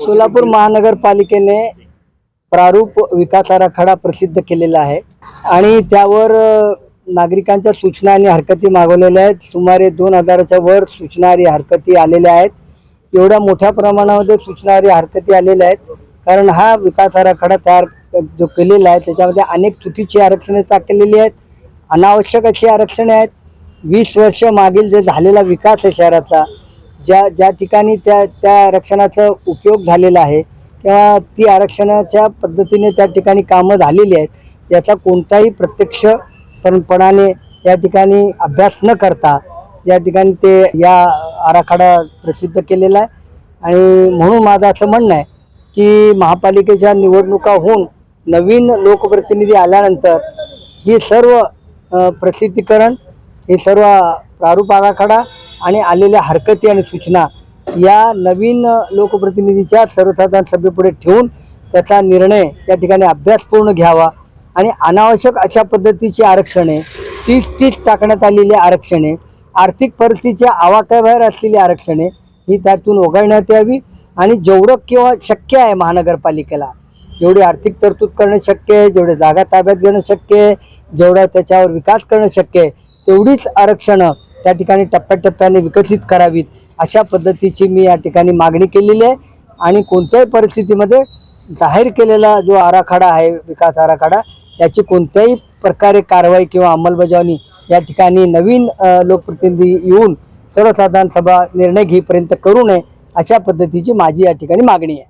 सोलापूर महानगरपालिकेने प्रारूप विकास आराखडा प्रसिद्ध केलेला आहे. आणि त्यावर नागरिकांच्या सूचना आणि हरकती मागवलेल्या आहेत. सुमारे दोन हजाराच्या वर सूचना आणि हरकती आलेल्या आहेत. एवढ्या मोठ्या प्रमाणामध्ये सूचना आणि हरकती आलेल्या आहेत. कारण हा विकास आराखडा तयार जो केलेला आहे त्याच्यामध्ये अनेक चुकीची आरक्षणे टाकलेली आहेत. अनावश्यक अशी आरक्षणे आहेत. वीस वर्ष मागील जे झालेला विकास आहे शहराचा ज्या ज्या ठिकाणी त्या त्या आरक्षणाचा उपयोग झालेला आहे किंवा ती आरक्षणाच्या पद्धतीने त्या ठिकाणी कामं झालेली आहेत याचा कोणताही प्रत्यक्ष पणपणाने या ठिकाणी अभ्यास न करता या ठिकाणी ते या आराखडा प्रसिद्ध केलेला आहे. आणि म्हणून माझं असं म्हणणं आहे की महापालिकेच्या निवडणुका होऊन नवीन लोकप्रतिनिधी आल्यानंतर ही सर्व प्रसिद्धीकरण हे सर्व प्रारूप आराखडा आणि आलेल्या हरकती आणि सूचना या नवीन लोकप्रतिनिधीच्या सर्वसाधारण सभेपुढे ठेवून त्याचा निर्णय त्या ठिकाणी अभ्यासपूर्ण घ्यावा. आणि अनावश्यक अशा पद्धतीची आरक्षणे तीच तीच टाकण्यात आलेली आरक्षणे आर्थिक परिस्थितीच्या आवाक्याबाहेर असलेली आरक्षणे ही त्यातून वगळण्यात यावी आणि जेवढं किंवा शक्य आहे महानगरपालिकेला जेवढी आर्थिक तरतूद करणं शक्य आहे जेवढे जागा ताब्यात घेणं शक्य आहे जेवढा त्याच्यावर विकास करणं शक्य आहे तेवढीच आरक्षणं त्या ठिकाणी टप्प्याटप्प्याने विकसित करावीत अशा पद्धतीची मी या ठिकाणी मागणी केलेली आहे. आणि कोणत्याही परिस्थितीमध्ये जाहीर केलेला जो आराखडा आहे विकास आराखडा याची कोणत्याही प्रकारे कारवाई किंवा अंमलबजावणी या ठिकाणी नवीन लोकप्रतिनिधी येऊन सर्वसाधारण सभा निर्णय घेईपर्यंत करू नये अशा पद्धतीची माझी या ठिकाणी मागणी आहे.